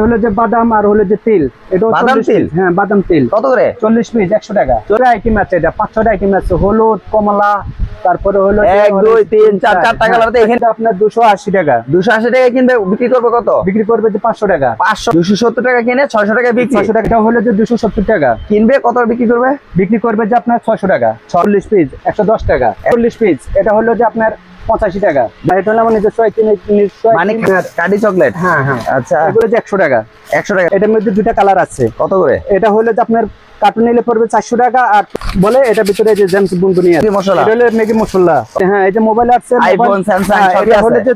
হলো যে বাদাম আর হলো যে তিল। এটা বাদাম তিল? হ্যাঁ বাদাম তিল। কত করে? চল্লিশ পিস একশো টাকা। আইটেম আছে এটা আইটেম আছে হলুদ কমলা তারপরে হলো এক, দুই, তিন, চার, হ্যাঁ, চারটা এখানে- আপনার দুশো আশি টাকা। দুশো আশি টাকা কিনবে বিক্রি করবে কত? বিক্রি করবে যে পাঁচশো টাকা। পাঁচশো দুশো সত্তর টাকা কিনে ছয়শো টাকা বিক্রি। ছয়শো টাকা হলো যে দুশো সত্তর টাকা। কিনবে কত বিক্রি করবে? বিক্রি করবে যে আপনার ছয়শো টাকা। চল্লিশ পিস একশো দশ টাকা। চল্লিশ পিস এটা হলো যে আপনার পঁচাশি টাকা। এটা হলো আমার নিজস্ব মানে item। চকলেট? হ্যাঁ হ্যাঁ। আচ্ছা। এগুলো যে একশো টাকা। একশো টাকা। এটার মধ্যে দুটা কালার আছে। কত করে? এটা হলো যে আপনার কার্টুন নিলে পড়বে চারশো টাকা আর বলে এটা ভিতরে যে জেমস বুনবুনি আছে। মশলা? এটা হলো ম্যাগি মশলা। হ্যাঁ এই যে মোবাইল আছে iPhone, Samsung এটা হলো যে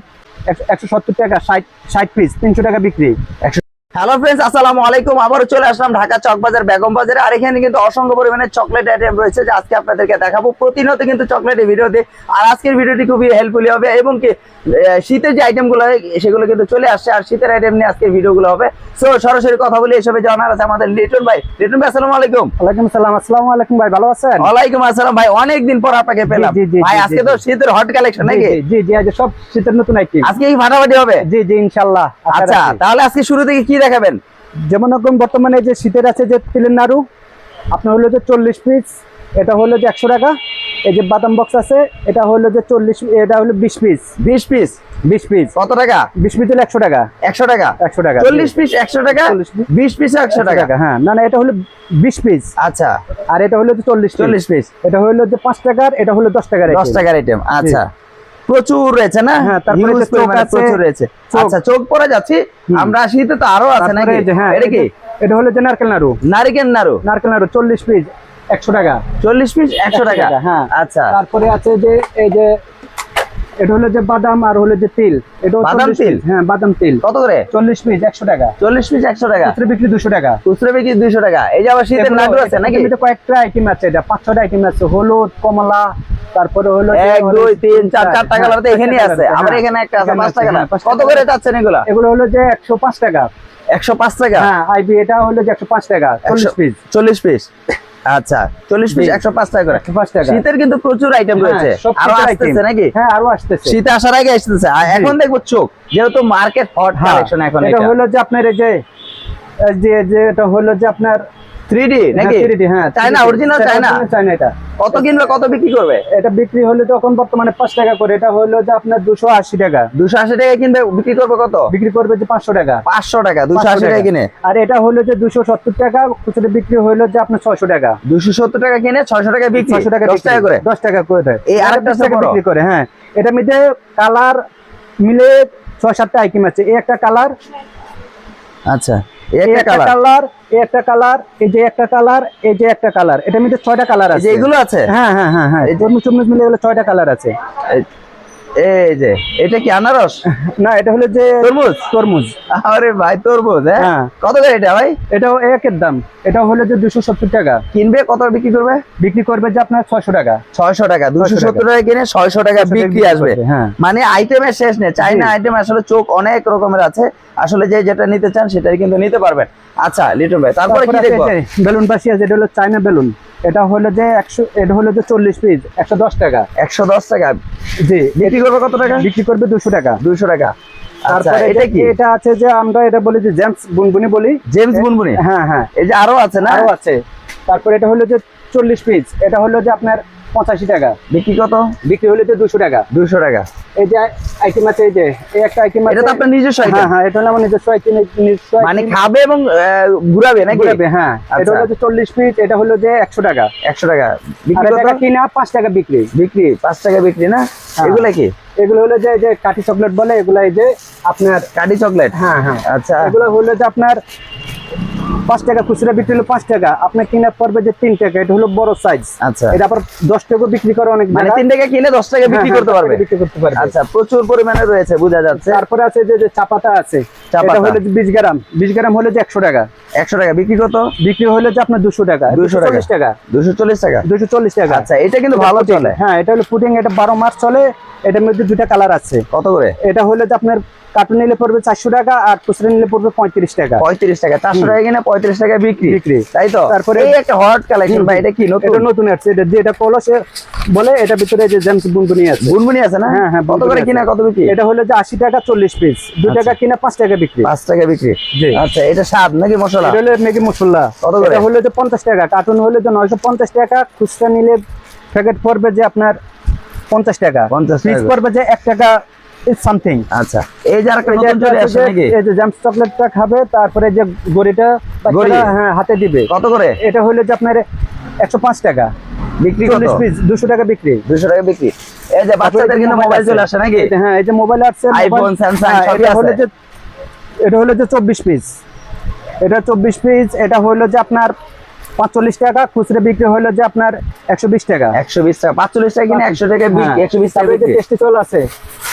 একশো সত্তর টাকা ষাট ষাট পিস তিনশো টাকা বিক্রি। হ্যালো ফ্রেন্ডস আসসালামু আলাইকুম। আবারও চলে আসলাম ঢাকা চকবাজার বেগম বাজারে। আর এখানে কিন্তু অসংখ্য পরিমাণে চকলেট আইটেম রয়েছে যে আজকে আপনাদেরকে দেখাবো। প্রতিনিয়ত কিন্তু চকলেটের ভিডিও দিই আর আজকের ভিডিওটি খুবই হেল্পফুলি হবে এবং কি শীতের যে আইটেমগুলো হয় সেগুলো কিন্তু চলে আসছে। আর শীতের আইটেম নিয়ে আজকের ভিডিওগুলো হবে। সো সরাসরি কথা বলি এসবে জানার আছে আমাদের লিটন ভাই। লিটন ভাই আসসালামু আলাইকুম। ওয়ালাইকুম সালাম আসসালামু আলাইকুম ভাই ভালো আছেন? ওয়ালাইকুম আসসালাম ভাই অনেকদিন পর আপনাকে পেলাম। ভাই আজকে তো শীতের হট কালেকশন নাকি? জি, জি আজ সব শীতের নতুন আইটেম আজকে কি ফাটাফাটি হবে? জি জি ইনশাল্লাহ। আচ্ছা তাহলে আজকে শুরু থেকে কি দেখাবেন? যেমন এখন বর্তমানে যে শীতের আছে যে তিলের নাড়ু আপনার হলো যে চল্লিশ পিস এটা হলো যে একশো টাকা। এই যে বাদাম বক্স আছে এটা হলো যে চল্লিশ এটা হলো বিশ পিস বিশ পিস বিশ পিস কত টাকা? বিশ পিস হলো একশো টাকা। একশো টাকা? একশো টাকা। চল্লিশ পিস একশো টাকা? বিশ পিস একশো টাকা? হ্যাঁ। না না এটা হলো বিশ পিস আচ্ছা। আর এটা হলো যে চল্লিশ চল্লিশ পিস এটা হলো যে পাঁচ টাকার এটা হলো দশ টাকার দশ টাকার আইটেম আচ্ছা। প্রচুর রয়েছে না? হ্যাঁ, তারপরে চোখ পরিমাণে প্রচুর রয়েছে। আচ্ছা চোখ পরে যাচ্ছি। আমরা শীতে তো আরও আছে নাকি? হ্যাঁ এটা কি? এটা হলো যে নারকেল নাড়ু। নারিকেল নাড়ু? নারকেল নাড়ু চল্লিশ পিস একশো টাকা। চল্লিশ পিস একশো টাকা, হ্যাঁ। আচ্ছা। তারপরে আছে যে এই যে এটা হলো যে বাদাম আর হলো যে তিল। এটা বাদাম তিল? হ্যাঁ বাদাম তিল। কত করে? চল্লিশ পিস একশো টাকা। চল্লিশ পিস একশো টাকা? খুচরা বিক্রি দুশো টাকা। খুচরা বিক্রি দুইশো টাকা। এই যে আবার শীতের এগুলো- আছে নাকি? এটার কয়েকটা আইটেম আছে। এটা পাঁচ ছটা আইটেম আছে। হলুদ কমলা তারপরে হলো এক দুই তিন চার হ্যাঁ, চারটা কালার তো এখানে আছে। হ্যাঁ। আবার এখানে একটা আছে আছে, কালার হ্যাঁ, কত। করে চাচ্ছেন এগুলা? এগুলো হলো যে একশো পাঁচ টাকা। একশো পাঁচ টাকা? হ্যাঁ আইবি এটা হলো যে একশো পাঁচ টাকা চল্লিশ পিস। চল্লিশ পিস। আচ্ছা চল্লিশ পিস একশো পাঁচ টাকা করে। টাকা। শীতের কিন্তু প্রচুর আইটেম রয়েছে। হ্যাঁ, আরও শীতের আসতেছে নাকি? হ্যাঁ আরও আসতেছে। শীত আসার আগে আসতেছে। আর এখন দেখব চোখ। যেহেতু মার্কেট হট কালেকশন এখন এটা। হলো যে আপনার এই যে এই যে যে এটা হলো যে আপনার নাকি হ্যাঁ, 3D, হ্যাঁ চায়না অরিজিনাল চায়না চায়না? এটা। কত কিনবে কত বিক্রি করবে? এটা বিক্রি হলো তখন বর্তমানে পাঁচ টাকা করে এটা হলো যে আপনার দুশো আশি টাকা। দুশো আশি টাকা কিনবে বিক্রি করবে কত? বিক্রি করবে যে পাঁচশো টাকা। পাঁচশো টাকা দুশো 500 আশি টাকা। কিনে। আর এটা হলো যে দুশো সত্তর টাকা খুচরা বিক্রি হলো যে আপনার ছয়শো টাকা। দুশো সত্তর টাকা কিনে ছয়শো টাকা বিক্রি? ছয়শো টাকা দশ বিক্রি। টাকা করে? দশ টাকা করে দেয়। এই আরেকটা দশ টাকা বড়। বিক্রি করে হ্যাঁ। এটার মধ্যে কালার মিলে ছয় সাতটা আইটেম আছে। এই একটা কালার আচ্ছা এই একটা কালার এই একটা কালার এই যে একটা কালার এই যে একটা কালার। এটার মধ্যে ছয়টা কালার আছে। এগুলো আছে? হ্যাঁ হ্যাঁ হ্যাঁ হ্যাঁ। এই জন্য টরমুজ মিলে গেলে ছয়টা কালার আছে। এই- যে এটা কি আনারস? না এটা হলো যে তরমুজ? তরমুজ। আরে ভাই তরমুজ হ্যাঁ? হ্যাঁ। কত করে এটা ভাই? এটাও একের দাম। এটা হলো যে দুশো সত্তর টাকা। কিনবে? কত বিক্রি করবে? বিক্রি করবে যে আপনার ছয়শো টাকা। ছয়শো টাকা দুশো সত্তর টাকা কিনে ছয়শো টাকা বিক্রি বিক্রি আসবে। হ্যাঁ। মানে আইটেমের শেষ নেই। চাইনা আইটেম আসলে চোখ অনেক রকমের আছে। আসলে যে যেটা নিতে চান সেটাই কিন্তু নিতে পারবেন। আচ্ছা লিটন ভাই তারপরে কি দেখব? বেলুন পাশি আছে এটা হলো চায়না বেলুন। এটা হলো যে একশো এটা হলো যে চল্লিশ পিস একশো দশ টাকা। একশো দশ টাকা। জি বিক্রি করবে কত টাকা? বিক্রি করবে দুশো টাকা। দুশো টাকা। আচ্ছা তারপরে এটা কি? এটা আছে যে আমরা এটা বলি যে জেমস বুনবুনি বলি। জেমস বুনবুনি? হ্যাঁ হ্যাঁ। এই যে আরও আছে না? আরও আছে। তারপরে এটা হলো যে চল্লিশ পিস এটা হলো যে আপনার পঁচাশি টাকা। বিক্রি কত? বিক্রি হলো যে দুশো টাকা। দুশো টাকা। এই যে আইটেম আছে এই যে এই একটা আইটেম এটা তো আপনার নিজস্ব হ্যাঁ হ্যাঁ এটা হলো আমার নিজস্ব আইটেম নিজস্ব মানে খাবে এবং ঘুরাবে নাকি? ঘুরাবে, হ্যাঁ। এটা আচ্ছা। হলো যে চল্লিশ পিস এটা হলো যে একশো টাকা। একশো টাকা। বিক্রি কত? কিনা পাঁচ টাকা বিক্রি। বিক্রি পাঁচ টাকা বিক্রি না? হ্যাঁ। এগুলা কি? এগুলো হলো যে যে কাঠি চকলেট বলে এগুলো এই যে আপনার কাঠি চকলেট? হ্যাঁ হ্যাঁ। আচ্ছা। এগুলো হলো যে আপনার পাঁচ টাকা খুচরা বিক্রি হলো পাঁচ টাকা। আপনার কিনা পড়বে যে তিন টাকা এটা হলো বড় সাইজ আচ্ছা। এটা আবার দশ টাকা বিক্রি করে অনেক মানে তিন টাকা কিনে দশ টাকা বিক্রি হ্যাঁ, করতে হ্যাঁ, পারবে? বিক্রি করতে পারবে। আচ্ছা প্রচুর পরিমাণে রয়েছে বোঝা যাচ্ছে। তারপরে আছে যে চাপাতা আছে চা এটা হলো বিশ গ্রাম। বিশ গ্রাম হলো যে একশো টাকা। একশো টাকা বিক্রি কত? বিক্রি হলো যে আপনার দুশো টাকা। দুশো চল্লিশ টাকা। দুশো চল্লিশ টাকা? দুশো চল্লিশ টাকা। আচ্ছা এটা কিন্তু ভালো চলে। হ্যাঁ এটা হলো পুডিং এটা বারো মাস চলে এটার মধ্যে দুটা কালার আছে। কত করে? এটা হলো যে আপনার কার্টুন নিলে পড়বে চারশো টাকা আর খুচরা নিলে পড়বে পঁয়ত্রিশ টাকা। পঁয়ত্রিশ টাকা চারশো টাকা কিনে পঁয়ত্রিশ টাকা বিক্রি? বিক্রি। তাই তো? তারপরে- এই একটা হট কালেকশন ভাই এটা কি নতুন? নতুন আসছে এটা দিয়ে এটা কলসে বলে এটা ভিতরে যে জেমস বুনবুনি আছে। গুনগুনি আছে না? হ্যাঁ হ্যাঁ কত করে কিনা কত বিক্রি? এটা হলো যে আশি টাকা চল্লিশ পিস দু আচ্ছা। টাকা কিনা পাঁচ টাকা বিক্রি। পাঁচ টাকা বিক্রি। আচ্ছা এটা স্বাদ নাকি মশলা? এটা হলো ম্যাগি মশলা। কত করে? এটা হলো যে পঞ্চাশ টাকা কার্টুন হলো যে নয়শো পঞ্চাশ টাকা খুচরা নিলে প্যাকেট পড়বে যে আপনার পঞ্চাশ টাকা। 50 টাকা। পিস পড়বে যে এক টাকা সামথিং আচ্ছা এই যে আরেকটা নতুন চলে আসছে নাকি? এই যে জাম্প চকলেটটা খাবে তারপরে যে গড়িটা গড়ি? হ্যাঁ হাতে দিবে। কত করে? এটা হলো যে আপনার একশো পাঁচ টাকা। বিক্রি কত? চল্লিশ পিস দুশো টাকা বিক্রি। দুশো টাকা বিক্রি। এই যে বাচ্চাদের কিন্তু মোবাইল চলে আসে নাকি? হ্যাঁ এই যে মোবাইল আসছে Samsung হ্যাঁ, সবই এটা হলো আছে। যে এটা হলো যে চব্বিশ পিস। এটা চব্বিশ পিস এটা হলো যে আপনার পাঁচচল্লিশ টাকা খুচরা বিক্রি হলো যে আপনার একশো বিশ টাকা। একশো বিশ টাকা পাঁচচল্লিশ টাকা কিনে একশো টাকা বিক্রি হ্যাঁ। একশো বিশ টাকা যে চল আছে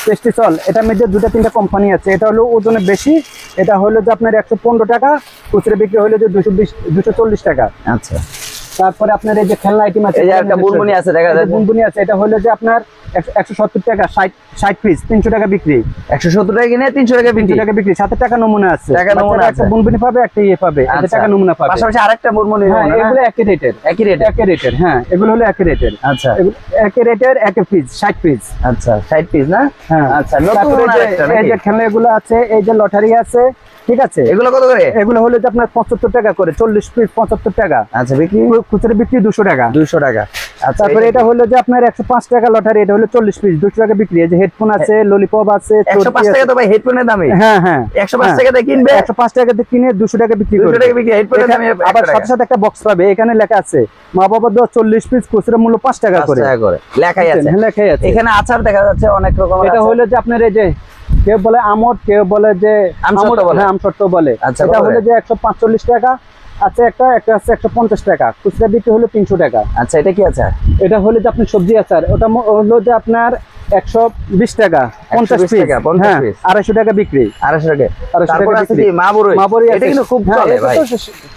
টেস্টিচল এটার মধ্যে দুটা তিনটা কোম্পানি আছে। এটা হলো ওজনে বেশি এটা হলো যে আপনার একশো পনেরো টাকা খুচরা বিক্রি হলো যে দুশো বিশ দুশো চল্লিশ টাকা। আচ্ছা। তারপরে আপনার এই যে খেলনা আইটেম আছে এই যে একটা বুনবুনি আছে দেখা যাচ্ছে। বুনবুনি আছে এটা হলো যে আপনার একশো- একশো সত্তর টাকা ষাট ষাট পিস তিনশো টাকা বিক্রি। একশো সত্তর টাকা কিনে তিনশো টাকা বিক্রি। টাকা বিক্রি সাথে টাকা নমুনা আছে। টাকা নমুনা আছে। বুনবুনি পাবে একটা ইয়ে পাবে একটা আচ্ছা। টাকা নমুনা পাবে। পাশাপাশি আরেকটা মুরমুনি হ্যাঁ এগুলো একই রেটের। একই রেট একই রেটের হ্যাঁ এগুলো হলো একই রেটের। আচ্ছা। এগুলো একই রেটের এক পিস ষাট পিস আচ্ছা ষাট পিস না? হ্যাঁ। আচ্ছা নতুন আরেকটা এই? যে খেলনাগুলো আছে এই যে লটারি আছে ঠিক আছে। এগুলো কত করে? এগুলো হলো যে আপনার পঁচাত্তর টাকা করে চল্লিশ পিস পঁচাত্তর টাকা। আচ্ছা বিক্রি? খুচরা বিক্রি দুশো টাকা। দুশো টাকা। আচ্ছা তারপরে এটা হলো যে আপনার একশো পাঁচ টাকা লটারি এটা হলো চল্লিশ পিস দুশো টাকা বিক্রি। যে হেডফোন আছে ললিপপ আছে একশো পাঁচ টাকা তো ভাই হেডফোনের দামে হ্যাঁ হ্যাঁ। একশো পাঁচ টাকাতে কিনবে? একশো পাঁচ টাকাতে কিনে দুশো টাকা বিক্রি আবার সাথে সাথে একটা বক্স পাবে এখানে লেখা আছে মা বাবা দেওয়া চল্লিশ পিস খুচরা মূল্য পাঁচ টাকা করে। লেখাই আছে। হ্যাঁ, লেখাই আছে। এখানে আচার দেখা যাচ্ছে অনেক রকম এটা হলো যে আপনার এই যে কেউ বলে আমট কেউ বলে যে আমট- বলে। হ্যাঁ, আচ্ছা, এটা হলো যে একশো পাঁচচল্লিশ টাকা আছে একটা একটা আছে একশো পঞ্চাশ টাকা। খুচরা বিক্রি হলো তিনশো টাকা। আচ্ছা এটা কি আচার এটা হলো যে আপনার সবজি আচার ওটা হলো যে আপনার একশো বিশ টাকা পঞ্চাশ টাকা, হ্যাঁ আড়াইশো টাকা বিক্রি। আড়াইশো টাকা।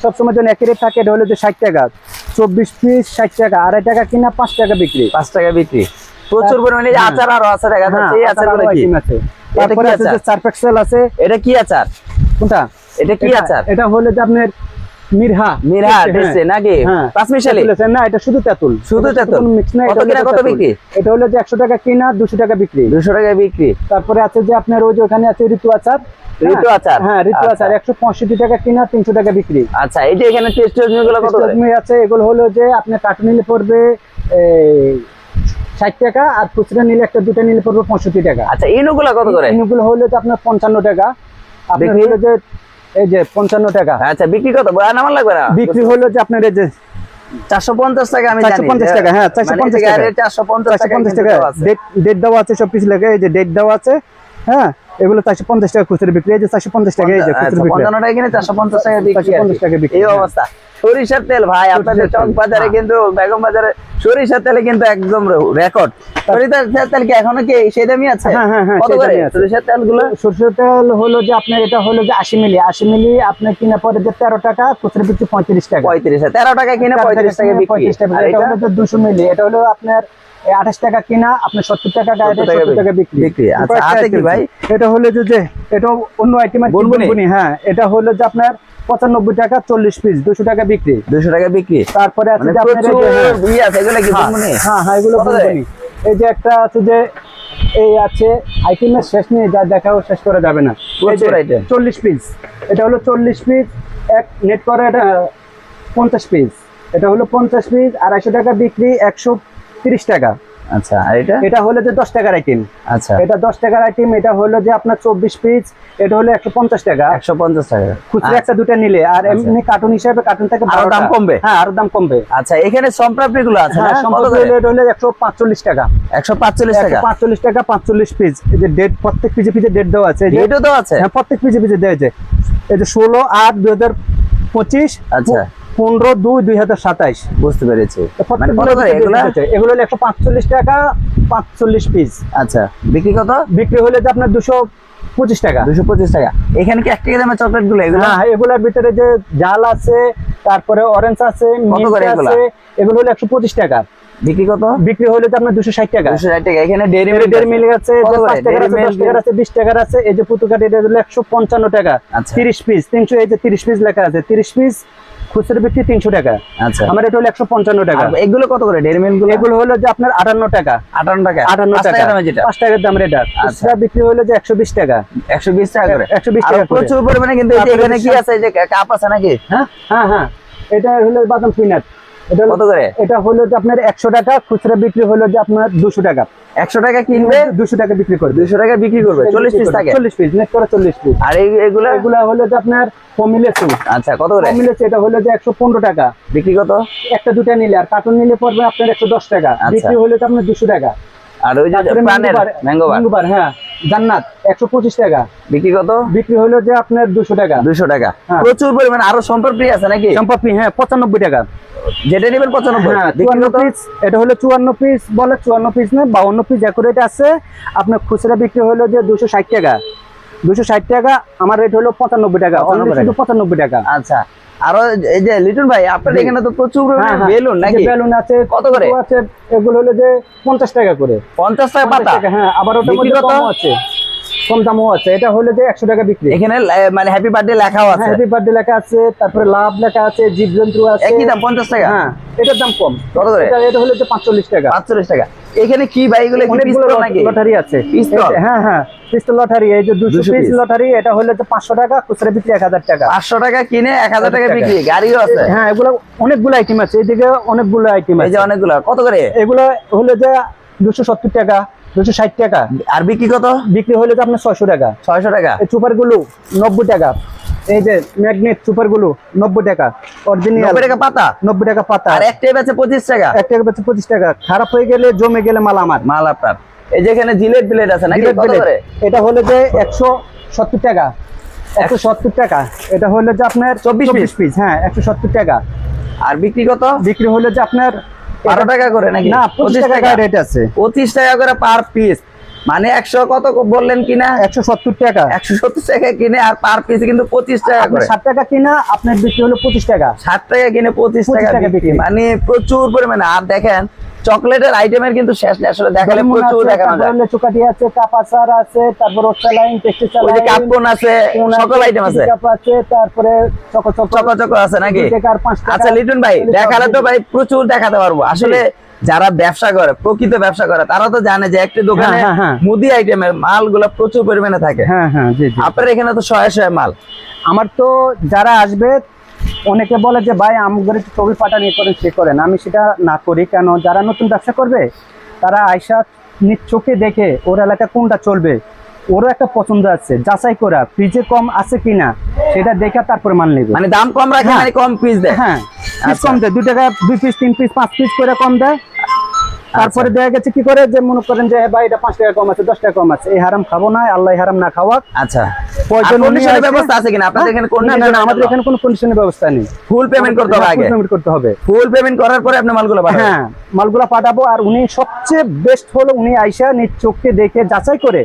সবসময় যেন একই রেট থাকে এটা হলো যে ষাট টাকা। চব্বিশ পিস ষাট টাকা আড়াই টাকা কিনা পাঁচ টাকা বিক্রি। পাঁচ টাকা বিক্রি। প্রচুর পরিমাণে হ্যাঁ। আচার আরও আছে দেখা হ্যাঁ, যাচ্ছে এই আচারগুলো কি? আছে। তারপরে আছে যে? সার্ফেক্সেল আছে এটা কি আচার কোনটা এটা কি আচার এটা হলো যে আপনার মিরহা মিরহা হ্যাঁ। টেস্টে নাকি হ্যাঁ। পাঁচমিশালি না এটা শুধু তেঁতুল শুধু তেঁতুল? mix না, কত কিনা, কত বিক্রি? এটা হলো যে একশো টাকা কিনা দুশো টাকা বিক্রি দুশো টাকা বিক্রি তারপরে আছে যে আপনার ওই যে ওখানে আছে ঋতু আচার হ্যাঁ। ঋতু আচার? হ্যাঁ ঋতু আচ্ছা। আচার একশো পঁয়ষট্টি টাকা কিনা তিনশো টাকা বিক্রি আচ্ছা এই যে এখানে টেস্টগুলো কত আছে এগুলো হলো যে আপনার কার্টুন নিলে পড়বে ষাট টাকা আর খুচরা নিলে একটা দুটো নিলে পড়বে পঁয়ষট্টি টাকা। আচ্ছা ইনুগুলো কত করে? ইনুগুলো হলো যে আপনার পঞ্চান্ন টাকা। আপনার হলো যে এই যে পঞ্চান্ন টাকা। আচ্ছা বিক্রি কত? আমার লাগবে না? বিক্রি হলো যে আপনার এই যে চারশো পঞ্চাশ টাকা আমি জানি। 450 টাকা, হ্যাঁ, 450 টাকা। চারশো পঞ্চাশ চারশো পঞ্চাশ টাকা। ডেট দেওয়া আছে সব কিছু লেগে এই যে ডেট দেওয়া আছে হ্যাঁ এগুলো চারশো পঞ্চাশ টাকা খুচরা বিক্রি। এই যে চারশো পঞ্চাশ টাকা এই যে খুচরা বিক্রি। পঞ্চান্ন টাকা কিনে চারশো পঞ্চাশ টাকা বিক্রি 450 টাকা বিক্রি, এই হ্যাঁ। অবস্থা। সরিষার তেল ভাই আপনাদের চক বাজারে হ্যাঁ। কিন্তু বেগম বাজারে সরিষার তেলে কিন্তু একদম রেকর্ড সরিষার তেল কি এখনও কি সেই দামই আছে? হ্যাঁ, হ্যাঁ, কত করে সরিষার তেলগুলো সরষের তেল হলো যে আপনার এটা হলো যে আশি মিলি। আশি মিলি আপনার কিনা পরে যে তেরো টাকা খুচরা বিক্রি পঁয়ত্রিশ টাকা। পঁয়ত্রিশ তেরো টাকা কিনে পঁয়ত্রিশ টাকা বিক্রি পঁয়ত্রিশ টাকা। আর এটা এটা? হলো যে দুশো মিলি। এটা হলো আপনার আঠাশ টাকা কিনা আপনার সত্তর টাকা টাকা বিক্রি। বিক্রি। আচ্ছা, কি ভাই? এটা হলো যে যে এটা অন্য আইটেম হ্যাঁ। এটা হলো যে আপনার পঁচানব্বই টাকা চল্লিশ পিস দুশো টাকা বিক্রি। দুশো টাকা বিক্রি। তারপরে আছে মানে হ্যাঁ, ইয়ে হ্যাঁ? হ্যাঁ হ্যাঁ এগুলো। এই যে একটা আছে যে এই আছে আইটেমের শেষ নেই যা দেখাও শেষ করা যাবে না। চল্লিশ পিস এটা হলো চল্লিশ পিস এক নেট করে এটা পঞ্চাশ পিস এটা হলো পঞ্চাশ পিস আড়াইশো টাকা বিক্রি একশো তিরিশ টাকা। আচ্ছা আর এটা? এটা হলো যে দশ টাকার আইটেম আচ্ছা। এটা দশ টাকার আইটেম এটা হলো যে আপনার চব্বিশ পিস এটা হলো একশো পঞ্চাশ টাকা। একশো পঞ্চাশ টাকা। খুচরা একটা দুটা নিলে আর এমনি কার্টুন হিসাবে কার্টুন থেকে আরও দাম কমবে? হ্যাঁ আরও দাম কমবে। আচ্ছা এখানে সম্প্রাপ্তি গুলো আছে হ্যাঁ না? এটা হলো একশো পাঁচচল্লিশ টাকা। একশো পাঁচচল্লিশ টাকা? পাঁচচল্লিশ টাকা পাঁচচল্লিশ পিস এই যে ডেট প্রত্যেক পিজে পিজে ডেট দেওয়া আছে এই যে তো আছে? হ্যাঁ প্রত্যেক পিজে পিজে দেওয়া আছে। এই যে ষোলো আট দুই হাজার পঁচিশ আচ্ছা। পনেরো দুই দুই হাজার সাতাইশ বুঝতে পেরেছি। মানে এগুলা? হলো একশো পাঁচচল্লিশ টাকা পাঁচচল্লিশ পিস আচ্ছা বিক্রি কত? বিক্রি হলে যে আপনার দুশো পঁচিশ টাকা। দুশো পঁচিশ টাকা। এখানে কি এক টাকা দামের চকলেটগুলো এগুলো? হ্যাঁ এগুলোর ভিতরে যে জাল আছে তারপরে অরেঞ্জ আছে এগুলা? আছে এগুলো? হলো একশো পঁচিশ টাকা। বিক্রি কত? বিক্রি হলে যে আপনার দুশো ষাট টাকা। দুশো ষাট টাকা। এখানে ডেরি মিল্ক মিল আছে টাকার আছে দশ টাকার আছে বিশ টাকার আছে। এই যে হলো একশো পঞ্চান্ন টাকা। আচ্ছা। তিরিশ পিস তিনশো এই যে তিরিশ পিস লেখা আছে। তিরিশ পিস খুচরো বিক্রি তিনশো টাকা। আচ্ছা। আমার এটা হলো একশো পঞ্চান্ন টাকা। এগুলো কত করে? ডেরি মিল্কগুলো? এগুলো হলো যে আপনার আটান্ন টাকা। আটান্ন টাকা। আটান্ন টাকা পাঁচ টাকার দামের এটা। খুচরা বিক্রি হলো যে একশো বিশ টাকা। একশো বিশ টাকা করে? একশো বিশ টাকা প্রচুর পরিমাণে কিন্তু এখানে কি আছে? যে কাপ আছে নাকি? হ্যাঁ হ্যাঁ হ্যাঁ। এটা হলো বাদাম পিনাট। কত করে? এটা হলো যে আপনার একশো টাকা খুচরা বিক্রি হলো যে আপনার দুশো টাকা। একশো টাকা কিনবে? দুশো টাকা বিক্রি করবে। দুশো টাকা বিক্রি করবে? চল্লিশ পিস থাকে? চল্লিশ পিস নেট করে চল্লিশ পিস আর এই এগুলো? এগুলা হলো যে আপনার সুট আচ্ছা কত করে? এটা হলো যে একশো পনেরো টাকা। বিক্রি কত? একটা দুটা নিলে আর কার্টুন নিলে পড়বে আপনার একশো দশ টাকা। আচ্ছা। বিক্রি হলে তো আপনার দুশো টাকা। আর ওই যে প্রাণের ম্যাঙ্গোবার ম্যাঙ্গোবার হ্যাঁ। জান্নাত একশো পঁচিশ টাকা। বিক্রি কত? বিক্রি হলো যে আপনার দুশো টাকা। দুশো টাকা। হ্যাঁ। প্রচুর পরিমাণে আরও আছে নাকি? হ্যাঁ পঁচানব্বই টাকা। যেটা নেবেন পঁচানব্বই। হ্যাঁ পিস এটা হলো চুয়ান্ন পিস বলে চুয়ান্ন পিস না বাউন্ন পিস অ্যাকুরেট আছে। আপনার খুচরা বিক্রি হলো যে দুশো ষাট টাকা। দুশো ষাট টাকা আমার রেট হলো পঁচানব্বই টাকা 95 অনলি শুধু পঁচানব্বই টাকা। আচ্ছা। আরও এই যে লিটন ভাই আপনার এখানে তো প্রচুর হ্যাঁ, হ্যাঁ। বেলুন নাকি? বেলুন আছে কত করে? আছে এগুলো হলো যে পঞ্চাশ টাকা করে। পঞ্চাশ টাকা 50 পাতা হ্যাঁ আবার ওটা মধ্যে কত? আছে। কম দামও আছে। এটা হলো যে একশো টাকা বিক্রি। এখানে মানে হ্যাপি বার্থডে লেখাও আছে। হ্যাপি বার্থডে লেখা আছে তারপরে লাভ লেখা আছে জীবজন্তু আছে। একই দাম পঞ্চাশ টাকা? হ্যাঁ এটার দাম কম। কত করে? এটা হলো যে পাঁচচল্লিশ টাকা। পাঁচচল্লিশ টাকা। এখানে কি ভাই? এগুলো কি পিস্তল নাকি? লটারি আছে? পিস্তল? যে- হ্যাঁ হ্যাঁ। পিস্তল লটারি এই যে 200 পিস লটারি এটা হলো যে পাঁচশো টাকা খুচরা বিক্রি এক হাজার টাকা। পাঁচশো টাকা কিনে এক হাজার টাকা টাকা। বিক্রি গাড়িও আছে। হ্যাঁ এগুলো অনেকগুলো আইটেম আছে। এইদিকে অনেকগুলো আইটেম আছে এই যে অনেকগুলো কত করে? এগুলো হলো যে দুশো সত্তর টাকা দুশো ষাট টাকা। আর বিক্রি কত? বিক্রি হলে তো আপনার ছয়শো টাকা। ছয়শো টাকা। এই সুপারগুলো নব্বই টাকা। এই যে ম্যাগনেট সুপারগুলো নব্বই টাকা অরিজিনাল টাকা পাতা? নব্বই টাকা পাতা। আর একটাই বেচে পঁচিশ টাকা? এক টাকা বেচে পঁচিশ টাকা। খারাপ হয়ে গেলে জমে গেলে মাল আমার। মাল আপনার। এই যে এখানে জিলেট প্লেট আছে নাকি? কত করে? এটা হলো যে একশো সত্তর টাকা। একশো সত্তর টাকা। এটা হলো যে আপনার 24 চব্বিশ পিস হ্যাঁ একশো সত্তর টাকা। আর বিক্রি কত? বিক্রি হলো যে আপনার বারো টাকা করে নাকি? না পঁচিশ টাকা রেট আছে। পঁচিশ টাকা করে পার পিস মানে একশো কত বললেন কিনা? একশো সত্তর টাকা। একশো সত্তর টাকা কিনে আর পার পিস কিন্তু পঁচিশ টাকা করে। ষাট টাকা কিনা আপনার বিক্রি হলো পঁচিশ টাকা। ষাট টাকা কিনে পঁচিশ টাকা বিক্রি। মানে প্রচুর পরিমাণে। আর দেখেন চকলেটের আইটেমের কিন্তু শেষ নেই। আসলে দেখালে প্রচুর দেখানো যায়। চুকাটি আছে কাপাসার আছে তারপর ওসালাইন টেক্সটাইল ওই যে কাপন আছে সকল আইটেম আছে। কাপ আছে তারপরে চকো চকো চকো চকো আছে নাকি। আচ্ছা লিটন ভাই দেখালে তো ভাই প্রচুর দেখাতে পারব। আসলে যারা ব্যবসা করে প্রকৃত ব্যবসা করে তারা তো জানে যে একটি দোকানে হ্যাঁ, হ্যাঁ। মুদি আইটেমের মালগুলো প্রচুর পরিমাণে থাকে। হ্যাঁ হ্যাঁ আপনার এখানে তো শয়ে শয়ে মাল। আমার তো যারা আসবে অনেকে বলে যে ভাই আমগরে ছবি পাঠানি করেন সে করেন। আমি সেটা না করি কেন? যারা নতুন ব্যবসা করবে তারা আয়সা নিজ চোখে দেখে ওর এলাকা কোনটা চলবে। ওরও একটা পছন্দ আছে যাচাই করা ফ্রিজে কম আছে কিনা সেটা দেখে তারপরে মাল নেবে। মানে দাম কম রাখে হ্যাঁ। মানে কম পিস দেয়। হ্যাঁ আচ্ছা। কম দেয় দুই টাকা দুই পিস তিন পিস পাঁচ পিস করে কম দেয়। তারপরে আচ্ছা। দেখা গেছে কি করে? যে মনে করেন যে ভাই এটা পাঁচ টাকা কম আছে দশ টাকা কম আছে এই হারাম খাব না আল্লাহ হারাম না খাওয়া আচ্ছা। ব্যবস্থা আছে কিনা? আপনাদের এখানে হ্যাঁ? না, না, না, condition আমাদের এখানে কোনো কন্ডিশনের ব্যবস্থা নেই। ফুল পেমেন্ট করতে হবে আগে। পেমেন্ট করতে হবে। ফুল পেমেন্ট করার পরে আপনি মালগুলো পাঠাবেন। হ্যাঁ মালগুলা পাঠাবো। আর উনি সবচেয়ে বেস্ট হলো উনি আইসা নিজ চোখকে দেখে যাচাই করে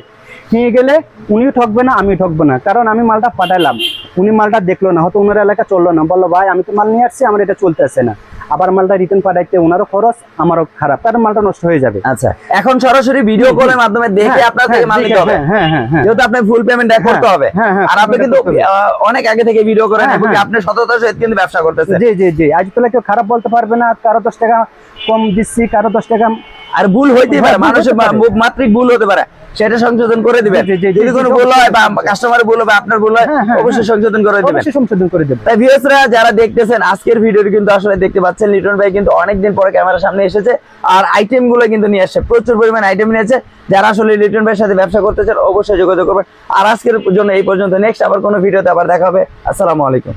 নিয়ে গেলে উনিও ঠকবে না আমি ঠকবো না। কারণ আমি মালটা পাঠালাম। উনি মালটা দেখল না হয়তো ওনার এলাকা চলল না। বলল ভাই আমি তো মাল নিয়ে আসছি আমার এটা চলতে চলতেছে না। আবার মালটা রিটার্ন পাঠাইতে ওনারও খরচ আমারও খারাপ। কারণ মালটা নষ্ট হয়ে যাবে। আচ্ছা এখন সরাসরি ভিডিও কলের মাধ্যমে দেখে হ্যাঁ, আপনার হ্যাঁ, থেকে মাল নিতে হবে। হ্যাঁ হ্যাঁ হ্যাঁ যেহেতু আপনি ফুল পেমেন্ট করতে হবে। হ্যাঁ, হ্যাঁ, আর আপনি কিন্তু অনেক আগে থেকে ভিডিও করেন হ্যাঁ, এবং হ্যাঁ। আপনি সততার সহিত কিন্তু ব্যবসা করতেছেন জি জি জি। আজ তাহলে কেউ খারাপ বলতে পারবে না কারও দশ টাকা কম দিচ্ছি কারও দশ টাকা আর ভুল হইতে পারে। হ্যাঁ, মানুষের মাত্রিক ভুল হতে পারে। সেটা সংশোধন করে দিবেন। যদি কোনো ভুল হয় বা। কাস্টমারের ভুল হবে আপনার ভুল হয় হ্যাঁ, হ্যাঁ, অবশ্যই সংশোধন করে দিবেন। সংশোধন করে দেবো তাই ভিউসরা যারা দেখতেছেন আজকের ভিডিওটি কিন্তু আসলে দেখতে পাচ্ছেন লিটন ভাই কিন্তু অনেকদিন পরে ক্যামেরার সামনে এসেছে আর আইটেমগুলো কিন্তু নিয়ে আসছে। প্রচুর পরিমাণ আইটেম নিয়েছে। যারা আসলে লিটন ভাইয়ের সাথে ব্যবসা করতে চান অবশ্যই যোগাযোগ করবেন। আর আজকের জন্য এই পর্যন্ত। নেক্সট আবার কোনো ভিডিওতে আবার দেখা হবে। আসসালামু আলাইকুম।